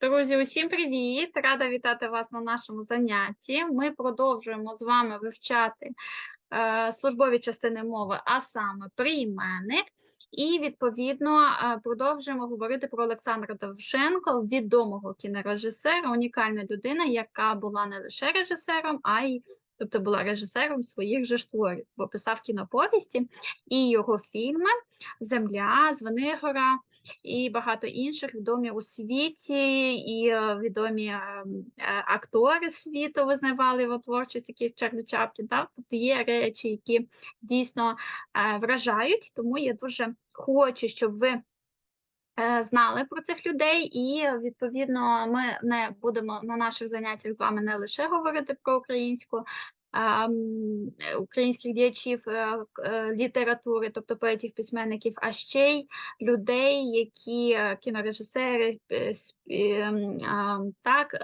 Друзі, усім привіт! Рада вітати вас на нашому занятті. Ми продовжуємо з вами вивчати е, службові частини мови, а саме прийменник. І відповідно е, продовжуємо говорити про Олександра Довшенко, відомого кінорежисера, унікальна людина, яка була не лише режисером, а й тобто була режисером своїх же ж творів, бо писав кіноповісті і його фільми Земля, Звенигора і багато інших відомі у світі, і е, відомі е, е, актори світу визнавали його творчість, як Чарлі Чаплін. Так? Тобто є речі, які дійсно вражають, тому я дуже хочу, щоб ви. Е, Знали про цих людей, і відповідно ми не будемо на наших заняттях з вами не лише говорити про українську е, українських діячів е, літератури, тобто поетів, письменників, а ще й людей, які кінорежисери, ем, так,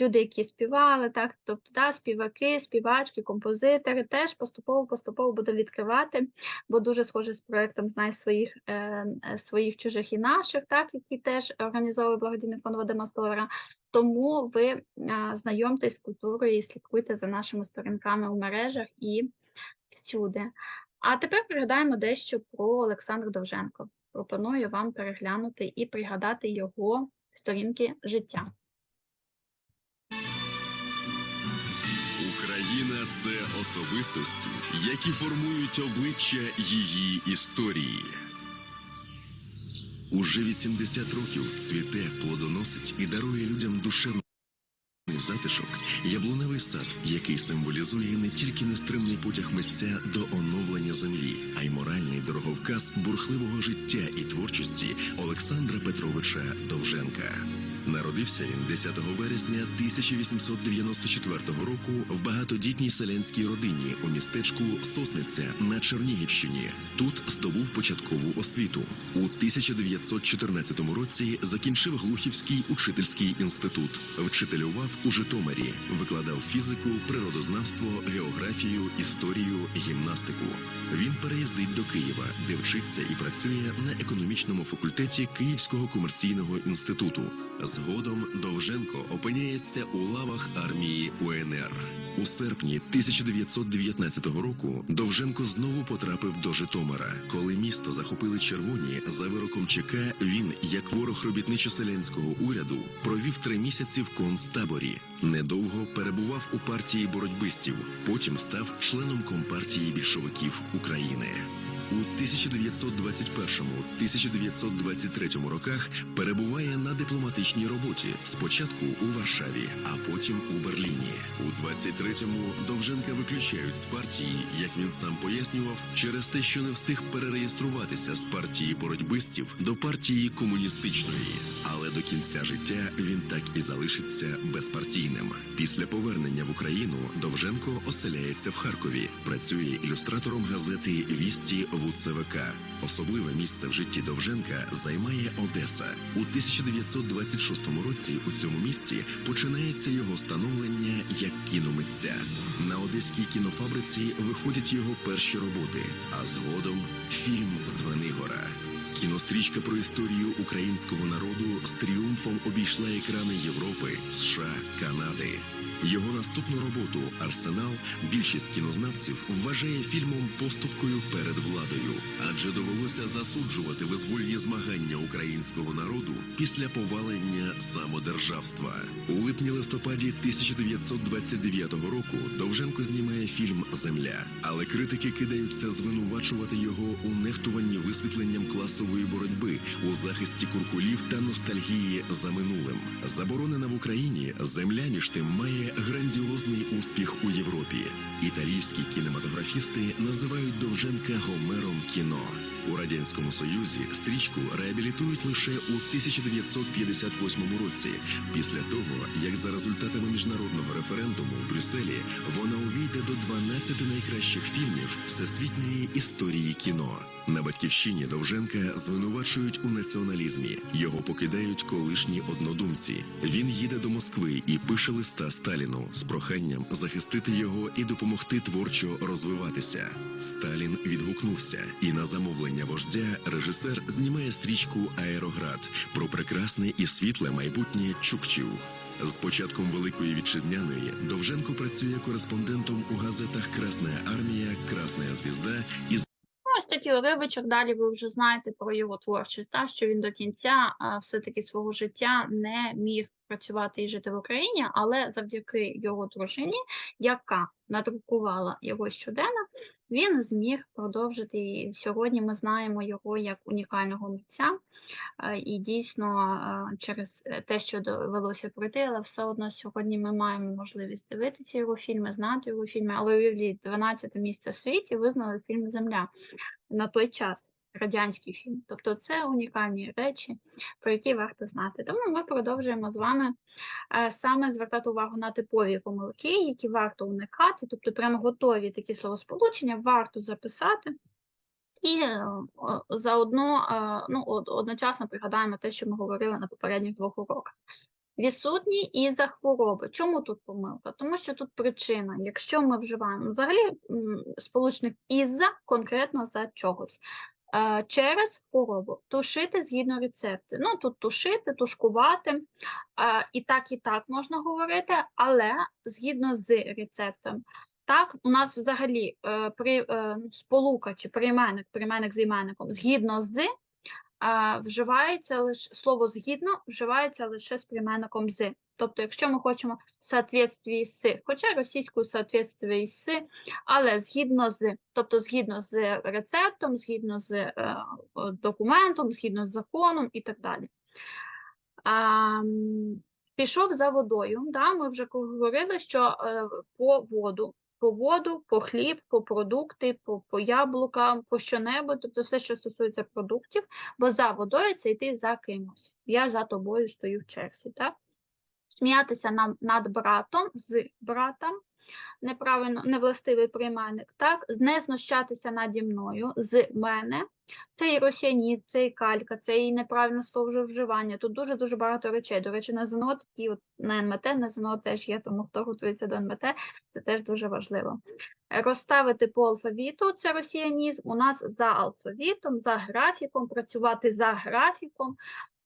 люди, які співали, так, тобто да, співаки, співачки, композитори, теж поступово поступово будемо відкривати, бо дуже схоже з проектом Знай своїх е, е, своїх чужих і наших, так, які теж організовує благодійний фонд Вадима Столара. Тому ви е, знайомтесь з культурою і слідкуйте за нашими сторінками у мережах і всюди. А тепер пригадаємо дещо про Олександра Довженко. Пропоную вам переглянути і пригадати його сторінки життя. Україна це особистості, які формують обличчя її історії. Уже 80 років цвіте, плодоносить і дарує людям душевний затишок, яблуневий сад, який символізує не тільки нестримний потяг митця до оновлення землі, а й моральний дороговказ бурхливого життя і творчості Олександра Петровича Довженка. Народився він 10 вересня 1894 року в багатодітній селянській родині у містечку Сосниця на Чернігівщині. Тут здобув початкову освіту. У 1914 році закінчив Глухівський учительський інститут, вчителював у Житомирі, викладав фізику, природознавство, географію, історію, гімнастику. Він переїздить до Києва, де вчиться і працює на економічному факультеті Київського комерційного інституту. Згодом Довженко опиняється у лавах армії УНР. У серпні 1919 року Довженко знову потрапив до Житомира. Коли місто захопили червоні за вироком ЧК, він, як ворог робітничо-селянського уряду, провів три місяці в концтаборі. Недовго перебував у партії боротьбистів, потім став членом компартії більшовиків України. У 1921-1923 роках перебуває на дипломатичній роботі. Спочатку у Варшаві, а потім у Берліні. У 23-му Довженка виключають з партії, як він сам пояснював, через те, що не встиг перереєструватися з партії боротьбистів до партії комуністичної. Але до кінця життя він так і залишиться безпартійним. Після повернення в Україну Довженко оселяється в Харкові, працює ілюстратором газети Вісті в УЦВК. Особливе місце в житті Довженка займає Одеса. У 1926 році у цьому місті починається його становлення як кіномитця. На одеській кінофабриці виходять його перші роботи, а згодом фільм Звенигора. Кінострічка про історію українського народу з тріумфом обійшла екрани Європи, США, Канади. Його наступну роботу Арсенал більшість кінознавців вважає фільмом поступкою перед владою, адже довелося засуджувати визвольні змагання українського народу після повалення самодержавства. У липні листопаді 1929 року Довженко знімає фільм Земля, але критики кидаються звинувачувати його у нехтуванні висвітленням класової боротьби у захисті куркулів та ностальгії за минулим. Заборонена в Україні земля між тим має грандіозний успіх у Європі. Італійські кінематографісти називають Довженка Гомером кіно. У радянському союзі стрічку реабілітують лише у 1958 році, після того як за результатами міжнародного референдуму в Брюсселі вона увійде до 12 найкращих фільмів всесвітньої історії кіно. На батьківщині Довженка звинувачують у націоналізмі. Його покидають колишні однодумці. Він їде до Москви і пише листа Сталіну з проханням захистити його і допомогти творчо розвиватися. Сталін відгукнувся, і на замовлення вождя режисер знімає стрічку Аероград про прекрасне і світле майбутнє Чукчів. З початком Великої вітчизняної Довженко працює кореспондентом у газетах Красна армія, Красна звізда і Ну, ось такий уривочок. Далі ви вже знаєте про його творчість, та, що він до кінця все-таки свого життя не міг працювати і жити в Україні, але завдяки його дружині, яка надрукувала його щоденно, він зміг продовжити. І сьогодні ми знаємо його як унікального митця. Е, І дійсно, е, через е, те, що довелося пройти, але все одно сьогодні ми маємо можливість дивитися його фільми, знати його фільми. Але уявіть, 12 місце в світі визнали фільм Земля на той час. Радянський фільм, тобто це унікальні речі, про які варто знати. Тому ми продовжуємо з вами е, саме звертати увагу на типові помилки, які варто уникати, тобто прямо готові такі словосполучення варто записати. І е, заодно е, ну, одночасно пригадаємо те, що ми говорили на попередніх двох уроках. Відсутні із-за хвороби. Чому тут помилка? Тому що тут причина. Якщо ми вживаємо взагалі сполучник із-за конкретно за чогось. Е, Через хворобу тушити згідно рецепту. Ну тут тушити, тушкувати, е, і так, і так можна говорити, але згідно з рецептом. Так, у нас взагалі е, при, ну, сполука чи прийменник, прийменник з іменником згідно з вживається лише слово згідно вживається лише з прийменником з. Тобто, якщо ми хочемо в соответствии з, хоча російською соответствии з, але згідно з, тобто згідно з рецептом, згідно з е, документом, згідно з законом і так далі. А, пішов за водою. Да? Ми вже говорили, що е, по воду по воду, по хліб, по продукти, по, по яблука, по що-небудь, тобто все, що стосується продуктів, бо за водою це йти за кимось. Я за тобою стою в черзі. Так? Сміятися нам над братом, з братом, неправильно, невластивий прийменник, так? не знущатися наді мною, з мене. Це і росіянізм, це і калька, це і неправильне слововживання. Тут дуже-дуже багато речей. До речі, на ЗНО такі от на НМТ, на ЗНО теж є, тому хто готується до НМТ, це теж дуже важливо. Розставити по алфавіту це росіянізм. У нас за алфавітом, за графіком, працювати за графіком,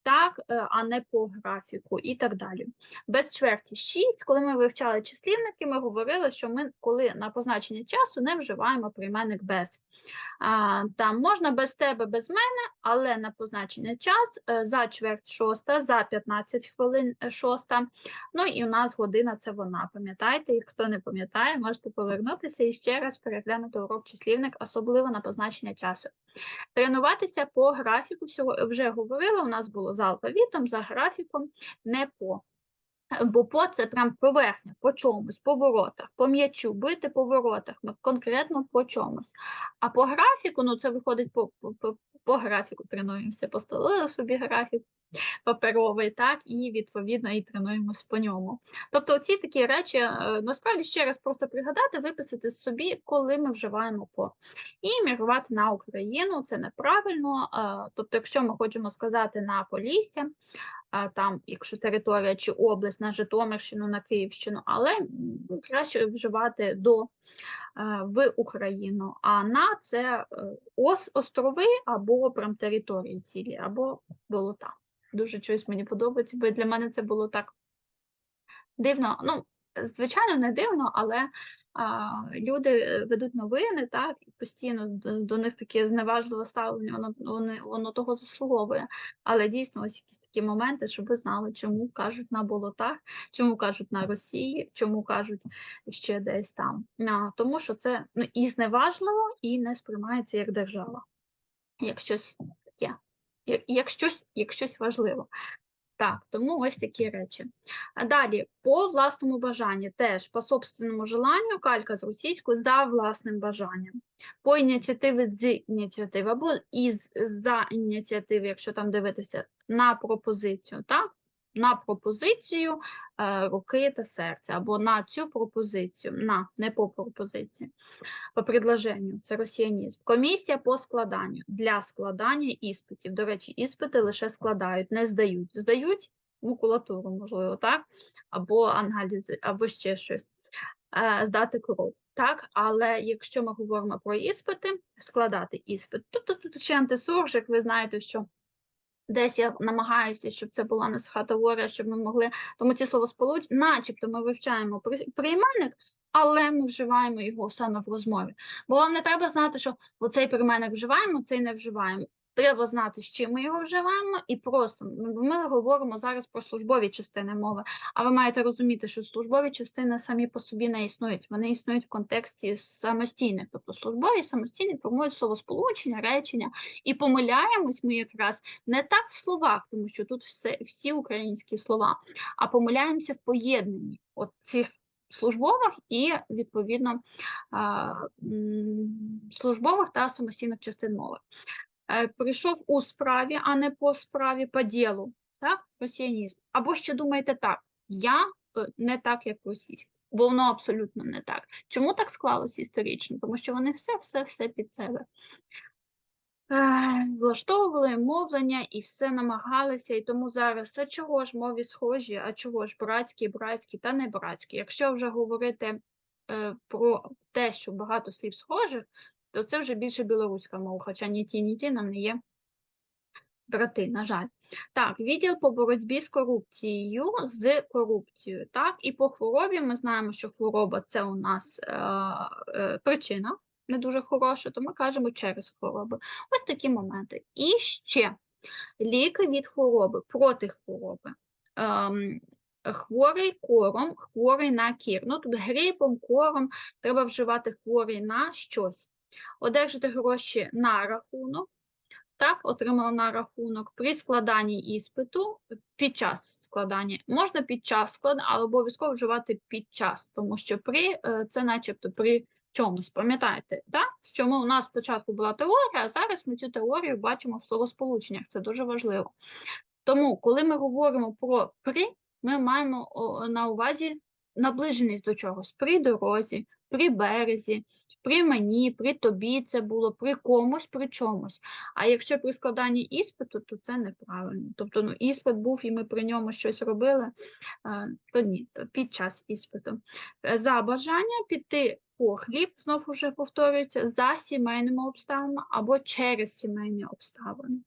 так, е, а не по графіку і так далі. Без чверті 6, коли ми вивчали числівники, ми говорили, що ми, коли на позначення часу, не вживаємо прийменник без. А, там можна без тебе, без мене, але на позначення час е, за чверть шоста, за 15 хвилин е, шоста. Ну і у нас година це вона. Пам'ятаєте, і хто не пам'ятає, можете повернутися і ще раз переглянути урок числівник, особливо на позначення часу. Тренуватися по графіку, всього вже говорила, у нас було за алфавітом, за графіком, не по. Бо по це прям поверхня, по чомусь, по воротах, по м'ячу, бити по воротах, конкретно по чомусь. А по графіку, ну це виходить по, по, по, по графіку, тренуємося, поставили собі графік паперовий, так, і відповідно і тренуємось по ньому. Тобто ці такі речі, е, насправді ще раз просто пригадати, виписати собі, коли ми вживаємо по. І мігрувати на Україну, це неправильно. е, Тобто, якщо ми хочемо сказати на Полісся, там, якщо територія чи область на Житомирщину, на Київщину, але краще вживати до е, в Україну. А на це е, ос, острови або прям території цілі, або болота. Дуже щось мені подобається, бо для мене це було так дивно. Ну, звичайно, не дивно, але а, люди е, ведуть новини, так, і постійно до, до них таке зневажливе ставлення, воно, вони, воно того заслуговує. Але дійсно, ось якісь такі моменти, щоб ви знали, чому кажуть на болотах, чому кажуть на Росії, чому кажуть ще десь там. А, тому що це ну, і зневажливо, і не сприймається як держава, як щось таке, як, щось, як щось важливо. Так, тому ось такі речі. Далі, по власному бажанню, теж по собственному желанню, калька з російською за власним бажанням. По ініціативи з ініціативи або із за ініціативи, якщо там дивитися на пропозицію, так? На пропозицію е, руки та серця, або на цю пропозицію, на, не по пропозиції, по предложенню, це росіянізм. Комісія по складанню для складання іспитів. До речі, іспити лише складають, не здають. Здають макулатуру, можливо, так, або аналізи, або ще щось, е, здати кров. Так, але якщо ми говоримо про іспити, складати іспит, тобто тут ще антисуржик, ви знаєте, що десь я намагаюся, щоб це була не суха теорія, щоб ми могли, тому ці словосполучення, начебто ми вивчаємо при- прийменник, але ми вживаємо його саме в розмові. Бо вам не треба знати, що оцей прийменник вживаємо, цей не вживаємо. Треба знати, з чим ми його вживаємо, і просто ми ми говоримо зараз про службові частини мови. А ви маєте розуміти, що службові частини самі по собі не існують. Вони існують в контексті самостійних. Тобто службові самостійні формують словосполучення, речення. І помиляємось ми якраз не так в словах, тому що тут все, всі українські слова, а помиляємося в поєднанні от цих службових і, відповідно, службових та самостійних частин мови. Е, Прийшов у справі, а не по справі, по ділу, так, росіянізм. Або ще думаєте так, я е, не так, як російська, бо воно абсолютно не так. Чому так склалося історично? Тому що вони все, все, все під себе. Е, Влаштовували мовлення і все намагалися, і тому зараз а чого ж мові схожі, а чого ж братські, братські та не братські. Якщо вже говорити е, про те, що багато слів схожих, то це вже більше білоруська мова, хоча ні ті, ні ті нам не є брати, на жаль. Так, відділ по боротьбі з корупцією, з корупцією. Так, і по хворобі ми знаємо, що хвороба це у нас е, е, причина не дуже хороша, то ми кажемо через хвороби. Ось такі моменти. І ще ліки від хвороби, проти хвороби. Ем, хворий кором, хворий на кір. Ну, тут грипом, кором треба вживати хворий на щось. Одержати гроші на рахунок, так, отримала на рахунок при складанні іспиту під час складання. Можна під час складання, але обов'язково вживати під час, тому що при е, це начебто при чомусь. Пам'ятаєте, так? що ми, у нас спочатку була теорія, а зараз ми цю теорію бачимо в словосполученнях. Це дуже важливо. Тому, коли ми говоримо про при, ми маємо на увазі наближеність до чогось при дорозі, при березі, при мені, при тобі це було, при комусь, при чомусь. А якщо при складанні іспиту, то це неправильно. Тобто ну, іспит був і ми при ньому щось робили, то ні, то під час іспиту. Е, За бажання піти по хліб, знов уже повторюється, за сімейними обставинами або через сімейні обставини.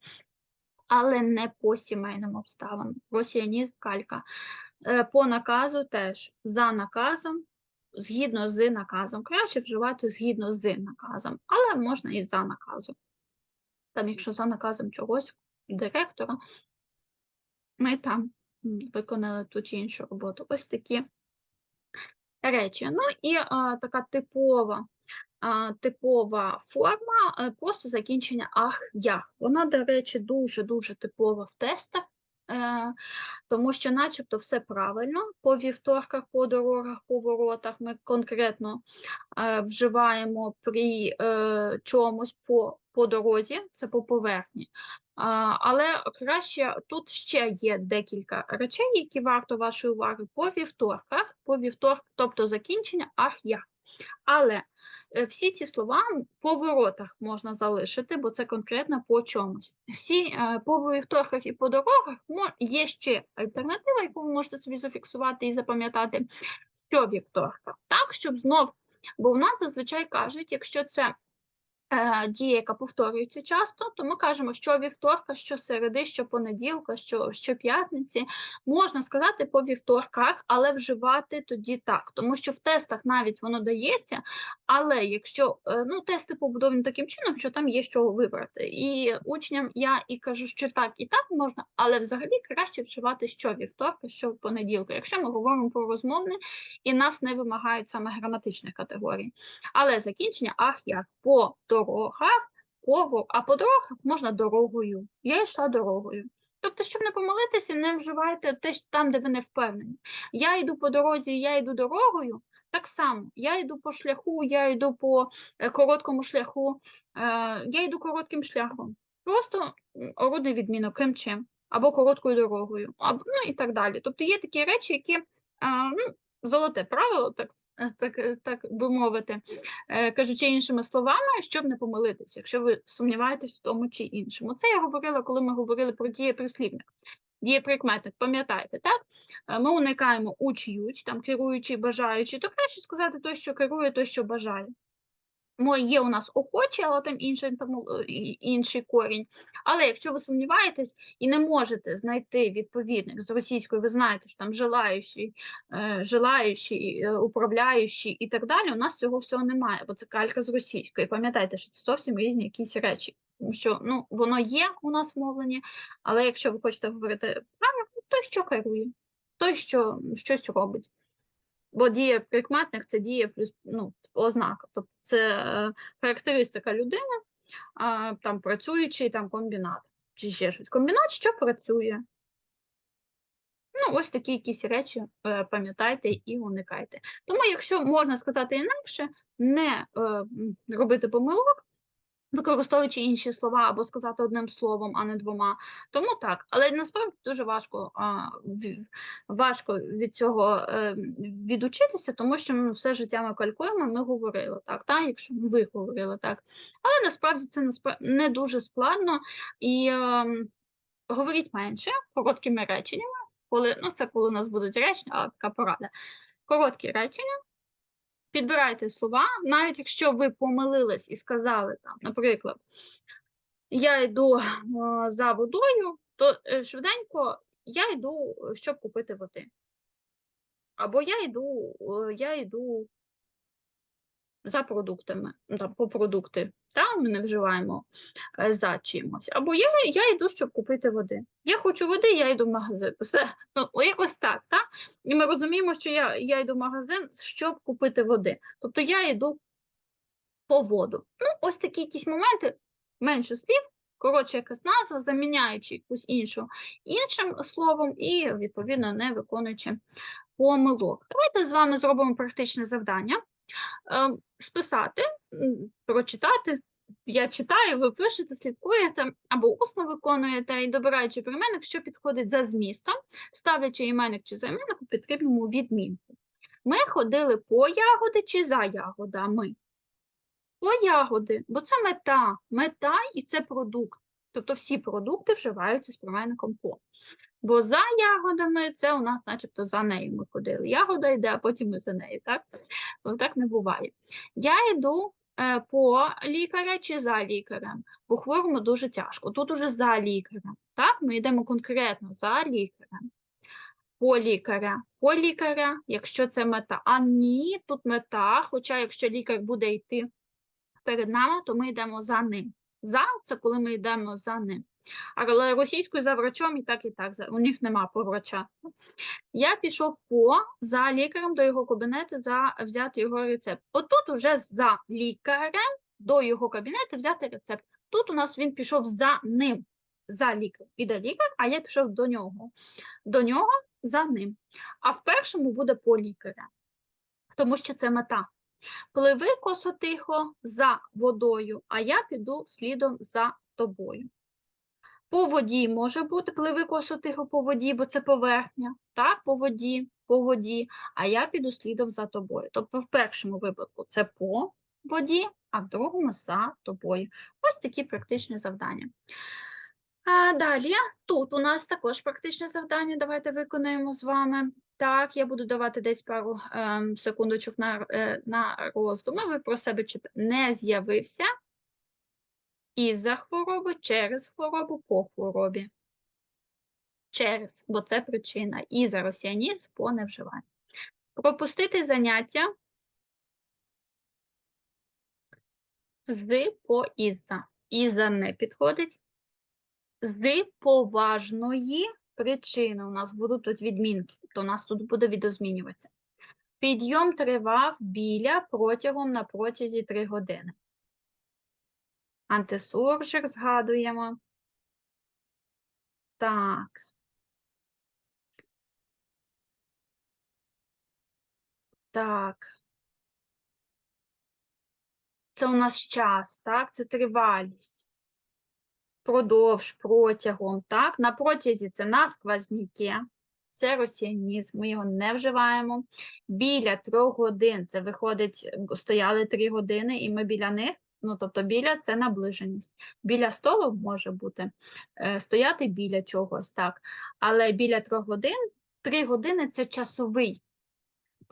Але не по сімейним обставинам. Росіянізм, калька. Е, По наказу теж за наказом, згідно з наказом. Краще вживати згідно з наказом, але можна і за наказом. Там, якщо за наказом чогось директора, ми там виконали ту чи іншу роботу. Ось такі речі. Ну і а, така типова, а, типова форма, е, просто закінчення ах, ях. Вона, до речі, дуже-дуже типова в тестах. Е, тому що начебто все правильно, по вівторках, по дорогах, по воротах ми конкретно е, вживаємо при е, чомусь по, по дорозі, це по поверхні. Але краще тут ще є декілька речей, які варто вашої уваги по вівторках, по вівторках, тобто закінчення ах я. Але е, всі ці слова по воротах можна залишити, бо це конкретно по чомусь. Всі е, по вівторках і по дорогах є ще альтернатива, яку ви можете собі зафіксувати і запам'ятати, що вівторка. Так, щоб знов, бо в нас зазвичай кажуть, якщо це дія, яка повторюється часто, то ми кажемо, що вівторка, що середи, що понеділка, що, що п'ятниці. Можна сказати по вівторках, але вживати тоді так, тому що в тестах навіть воно дається, але якщо е, ну, тести побудовані таким чином, що там є що вибрати. І учням я і кажу, що так, і так можна, але взагалі краще вживати що вівторка, що понеділка, якщо ми говоримо про розмовне і нас не вимагають саме граматичних категорій. Але закінчення ах як по дорогах, по, го- а по дорогах можна дорогою. Я йшла дорогою. Тобто, щоб не помилитися, не вживайте те там, де ви не впевнені. Я йду по дорозі, я йду дорогою. Так само, я йду по шляху, я йду по е, короткому шляху, е, я йду коротким шляхом. Просто м, орудний відмінок, крім чим. або короткою дорогою, або, ну і так далі. Тобто є такі речі, які е, ну, золоте правило, так, е, так, е, так би мовити, е, кажучи іншими словами, щоб не помилитися, якщо ви сумніваєтесь в тому чи іншому. Це я говорила, коли ми говорили про дієприслівник. Дієприкметник, пам'ятаєте, так? Ми уникаємо уч-юч, там керуючий, бажаючий, то краще сказати той, що керує, той, що бажає. Є у нас охочі, але там інший, інформу- е, інший корінь. Але якщо ви сумніваєтесь і не можете знайти відповідник з російською, ви знаєте, що там желаючий, е, желаючий, е, управляючий і так далі, у нас цього всього немає, бо це калька з російської. Пам'ятайте, що це зовсім різні якісь речі. Тому що ну, воно є у нас в мовленні, але якщо ви хочете говорити правильно, той, що керує, той, що щось робить. Бо діє прикметник це діє плюс ну, ознака. Тобто це е, характеристика людини, там працюючий там комбінат, чи ще щось. Комбінат, що працює. Ну, ось такі якісь речі е, пам'ятайте і уникайте. Тому, якщо можна сказати інакше, не е, робити помилок, використовуючи інші слова або сказати одним словом, а не двома. Тому так, але насправді дуже важко, а, важко від цього е, відучитися, тому що ми все життя ми калькуємо, ми говорили так, так, якщо ви говорили так. Але насправді це не дуже складно і ем, говоріть менше короткими реченнями, коли ну це коли у нас будуть речення, а така порада. Короткі речення. Підбирайте слова, навіть якщо ви помилились і сказали там, наприклад, я йду е, за водою, то е, швиденько я йду, е, щоб купити води. Або я йду, я йду за продуктами, там, по продукти, та ми не вживаємо е, за чимось. Або я, я йду, щоб купити води. Я хочу води, я йду в магазин. Все, ну, якось так, та? І ми розуміємо, що я, я йду в магазин, щоб купити води. Тобто я йду по воду. Ну, ось такі якісь моменти, менше слів, коротше якась назва, заміняючи якусь іншу іншим словом і, відповідно, не виконуючи помилок. Давайте з вами зробимо практичне завдання. Е, Списати, прочитати. Я читаю, ви пишете, слідкуєте або усно виконуєте і добираючи прийменник, що підходить за змістом, ставлячи іменник чи займенник у потрібному відмінку. Ми ходили по ягоди чи за ягодами? По ягоди, бо це мета, мета і це продукт. Тобто всі продукти вживаються з прийменником по. Бо за ягодами це у нас, начебто, за нею ми ходили. Ягода йде, а потім ми за нею, так? Ну, так не буває. Я йду е, по лікаря чи за лікарем, бо хворому дуже тяжко. Тут уже за лікарем. Так, ми йдемо конкретно за лікарем. По лікаря, по лікаря, якщо це мета. А ні, тут мета, хоча якщо лікар буде йти перед нами, то ми йдемо за ним. За це коли ми йдемо за ним. Але російською за врачом і так, і так. У них нема по врача. Я пішов по за лікарем до його кабінету за взяти його рецепт. Отут уже за лікарем до його кабінету взяти рецепт. Тут у нас він пішов за ним, за лікарем. Іде лікар, а я пішов до нього. До нього за ним. А в першому буде по лікаря, тому що це мета. Пливи косо тихо за водою, а я піду слідом за тобою. По воді може бути пливи косо тихо по воді, бо це поверхня. Так, по воді, по воді, а я піду слідом за тобою. Тобто в першому випадку це по воді, а в другому за тобою. Ось такі практичні завдання. А далі тут у нас також практичне завдання. Давайте виконаємо з вами. Так, я буду давати десь пару ем, секундочок на, е, на роздуми. Ви про себе читаєте. Не з'явився із-за хвороби, через хворобу, по хворобі. Через, бо це причина. І за росіянізм по невживанню. Пропустити заняття з по із-за. Із-за не підходить. З поважної причини. У нас будуть тут відмінки, то у нас тут буде відозмінюватися. Підйом тривав біля протягом на протязі 3 години. Антисуржик згадуємо. Так. Так. Це у нас час, так? Це тривалість. Впродовж, протягом, так? На протязі це на сквозняки, це росіянізм, ми його не вживаємо. Біля трьох годин це виходить, стояли три години, і ми біля них, ну тобто біля це наближеність. Біля столу може бути е, стояти біля чогось, так. Але біля трьох годин, три години це часовий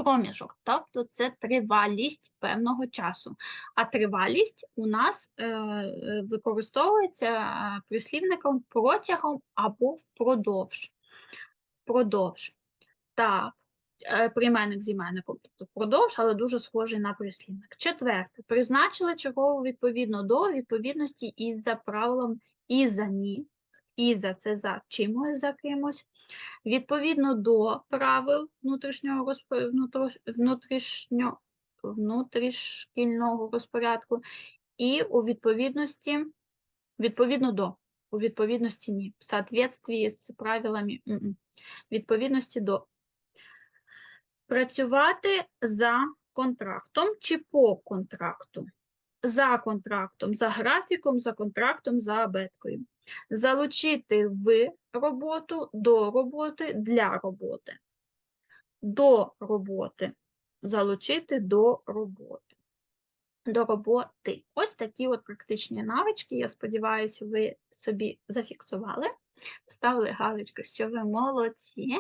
проміжок, тобто це тривалість певного часу. А тривалість у нас е, використовується е, прислівником протягом або впродовж. Впродовж. Так, е, прийменник з іменником, тобто впродовж, але дуже схожий на прислівник. Четверте. Призначили чергову відповідно до відповідності із за правилом і за ні. І за це за чимось за кимось. Відповідно до правил внутрішнього розп... внутрішньо... внутрішкільного розпорядку і у відповідності відповідно до у відповідності ні. В соответствии з правилами м-м. відповідності до працювати за контрактом чи по контракту. За контрактом, за графіком, за контрактом, за абеткою. Залучити в роботу, до роботи, для роботи. До роботи. Залучити до роботи. До роботи. Ось такі от практичні навички. Я сподіваюся, ви собі зафіксували, поставили галочку, що ви молодці,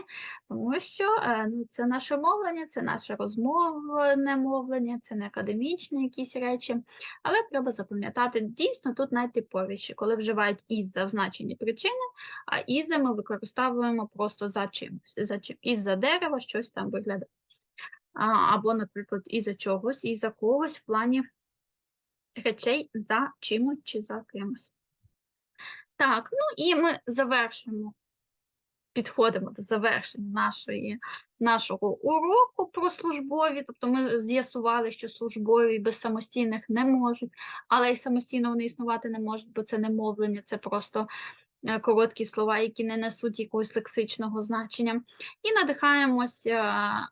тому що е, ну, це наше мовлення, це наше розмовне мовлення, це не академічні якісь речі. Але треба запам'ятати, дійсно тут найтиповіші, коли вживають із-за в значенні причини, а із-за ми використовуємо просто за чимось. За чим. Із-за дерева щось там виглядає. Або, наприклад, із-за чогось, із-за когось в плані речей за чимось чи за кимось. Так, ну і ми завершимо, підходимо до завершення нашої, нашого уроку про службові. Тобто ми з'ясували, що службові без самостійних не можуть, але й самостійно вони існувати не можуть, бо це не мовлення, це просто короткі слова, які не несуть якогось лексичного значення. І надихаємось е,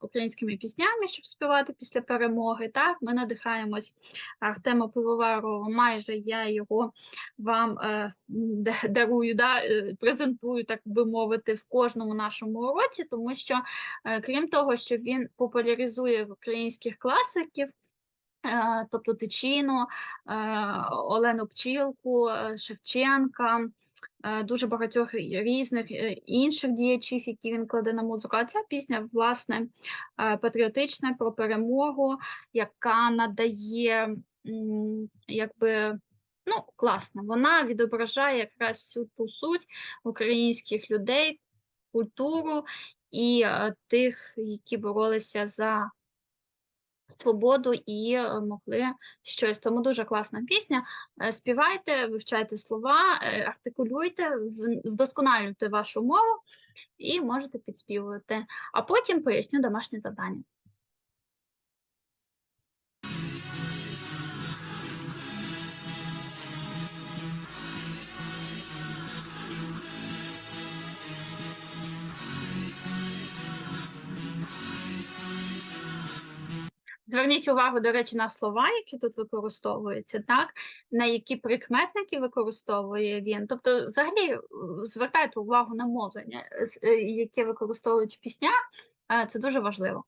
українськими піснями, щоб співати після перемоги. Так, ми надихаємось Артема Пивоварова. Майже я його вам е, дарую, да, е, презентую, так би мовити, в кожному нашому уроці, тому що, е, крім того, що він популяризує українських класиків. е, Тобто Тичину, е, Олену Пчілку, е, Шевченка, е, дуже багатьох різних е, інших діячів, які він кладе на музику. А ця пісня, власне, е, патріотична про перемогу, яка надає якби. Ну, класно, вона відображає якраз всю ту суть українських людей, культуру і е, тих, які боролися за свободу і е, могли щось. Тому дуже класна пісня. Е, Співайте, вивчайте слова, е, артикулюйте, вдосконалюйте вашу мову і можете підспівувати. А потім поясню домашнє завдання. Зверніть увагу, до речі, на слова, які тут використовуються, так? на які прикметники використовує він. Тобто, взагалі, звертайте увагу на мовлення, е, е, яке використовують пісня, е, це дуже важливо.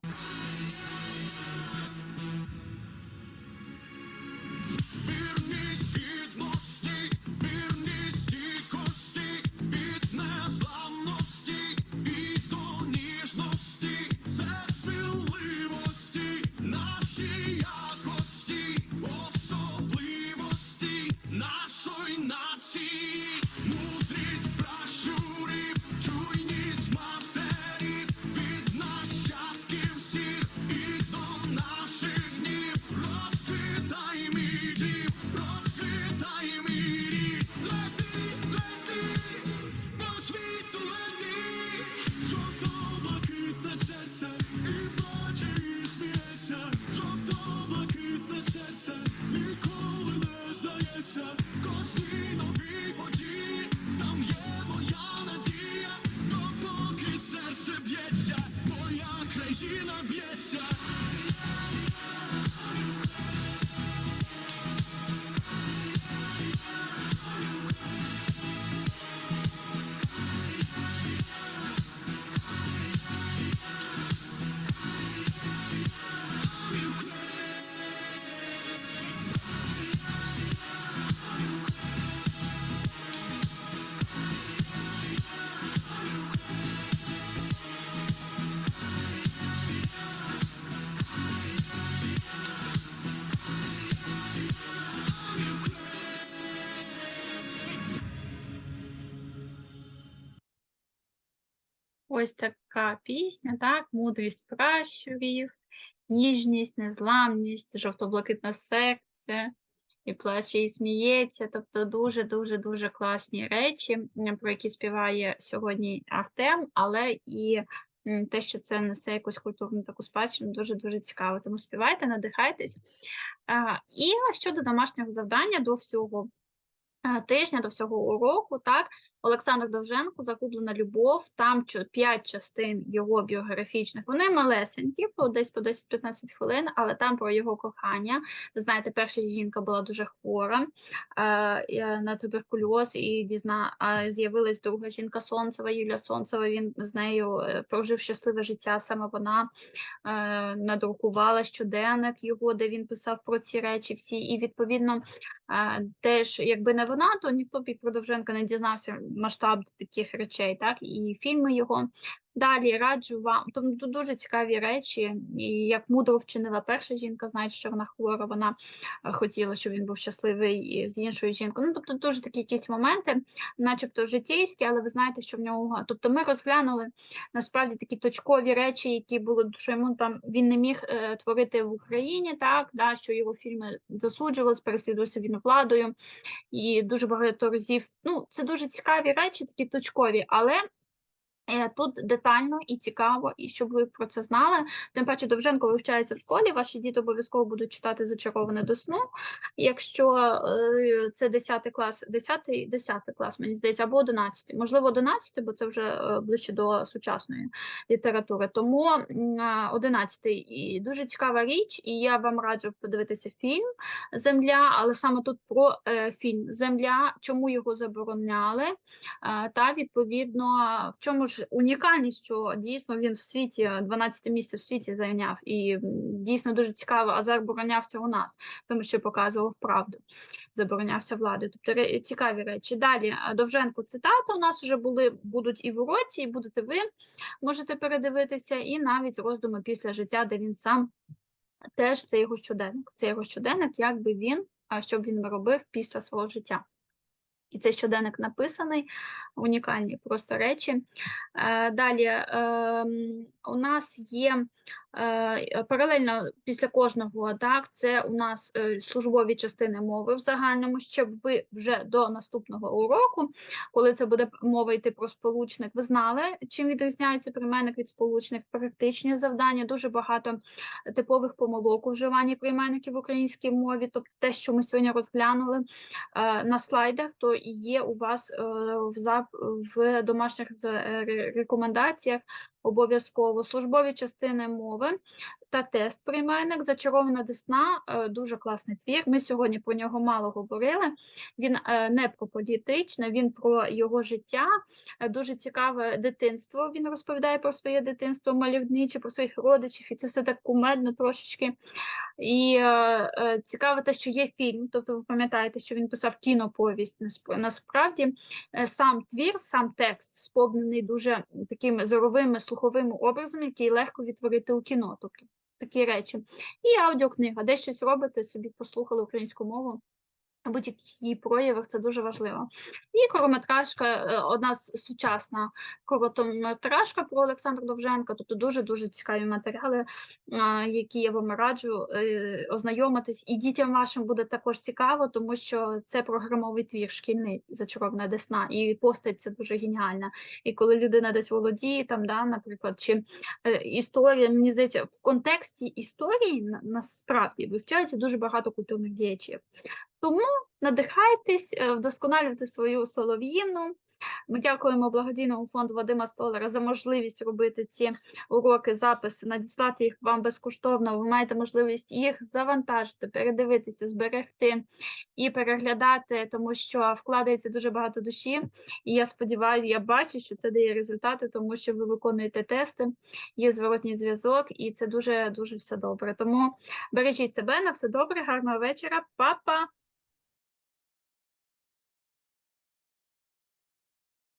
Здається, Ось така пісня, так, мудрість пращурів, ніжність, незламність, жовто-блакитне серце, і плаче, і сміється. Тобто дуже, дуже, класні речі, про які співає сьогодні Артем, але і те, що це несе якусь культурну таку спадщину, дуже дуже цікаво. Тому співайте, надихайтесь. І щодо домашнього завдання до всього тижня, до всього уроку, так, Олександр Довженко, Загублена любов, там п'ять частин його біографічних. Вони малесенькі, по десь по 10-15 хвилин, але там про його кохання. Ви знаєте, перша жінка була дуже хвора е, е, на туберкульоз, і дізна з'явилась друга жінка Сонцева, Юлія Сонцева. Він з нею е, прожив щасливе життя. Саме вона е, надрукувала щоденник його, де він писав про ці речі всі. І відповідно е, теж, якби не вона, то ніхто б і про Довженка не дізнався масштаб таких речей, так і фільми його. Далі раджу вам, тому дуже цікаві речі, і як мудро вчинила перша жінка, знаючи, що вона хвора, вона е, хотіла, щоб він був щасливий з іншою жінкою. Ну, тобто дуже такі якісь моменти, начебто житейські, але ви знаєте, що в нього. Тобто ми розглянули насправді такі точкові речі, які були, що йому там він не міг е, творити в Україні, так, да, що його фільми засуджувались, переслідувався він владою, і дуже багато разів. Ну, це дуже цікаві речі, такі точкові, але. Е, Тут детально і цікаво, і щоб ви про це знали. Тим паче Довженко вивчається в школі. Ваші діти обов'язково будуть читати зачароване до сну. Якщо е, це 10 клас, 10, 10 клас, мені здається, або 11, можливо, 11, бо це вже е, ближче до сучасної літератури. Тому м, 11 і дуже цікава річ, і я вам раджу подивитися фільм Земля, але саме тут про фільм Земля, чому його забороняли, та відповідно в чому ж унікальність, що дійсно він в світі 12 місце в світі зайняв, і дійсно дуже цікаво, а заборонявся у нас, тому що показував правду, заборонявся владою. Тобто цікаві речі. Далі е, Довженко цитати у нас вже були, будуть і в уроці, і будете ви можете передивитися, і навіть роздуми після життя, де він сам теж це його щоденник. Це його щоденник, як би він, а що б він робив після свого життя. І цей щоденник написаний, унікальні просто речі. Е, Далі ем, у нас є е, паралельно після кожного, так, це у нас е, службові частини мови в загальному, щоб ви вже до наступного уроку, коли це буде мова йти про сполучник, ви знали, чим відрізняється прийменник від сполучник, практичні завдання, дуже багато типових помилок у вживанні прийменників в українській мові, тобто те, що ми сьогодні розглянули на слайдах, то є у вас е, в, домашніх е, рекомендаціях обов'язково службові частини мови та тест прийменник. Зачарована десна е, дуже класний твір. Ми сьогодні про нього мало говорили. Він е, не про політичне, він про його життя. Е, Дуже цікаве дитинство. Він розповідає про своє дитинство мальовниче, про своїх родичів, і це все так кумедно трошечки. І цікаво те, що є фільм, тобто ви пам'ятаєте, що він писав кіноповість. Насправді сам твір, сам текст сповнений дуже такими зоровими слуховими образом, який легко відтворити у кіно. Тобто такі речі. І аудіокнига, де щось робите, собі послухали українську мову. Будь-яких проявах це дуже важливо. І корометражка, е, одна сучасна короткометражка про Олександра Довженка, тобто дуже-дуже цікаві матеріали, які я вам раджу е, ознайомитись. І дітям вашим буде також цікаво, тому що це програмовий твір шкільний зачарована десна, і постать це дуже геніальна. І коли людина десь володіє, там, да, наприклад, чи е, історія, мені здається, в контексті історії насправді вивчається дуже багато культурних діячів. Тому надихайтесь, е, вдосконалюйте свою солов'їну. Ми дякуємо благодійному фонду Вадима Столера за можливість робити ці уроки, записи, надіслати їх вам безкоштовно. Ви маєте можливість їх завантажити, передивитися, зберегти і переглядати, тому що вкладається дуже багато душі. І я сподіваюся, я бачу, що це дає результати, тому що ви виконуєте тести, є зворотній зв'язок, і це дуже дуже все добре. Тому бережіть себе на все добре, гарного вечора, па-па!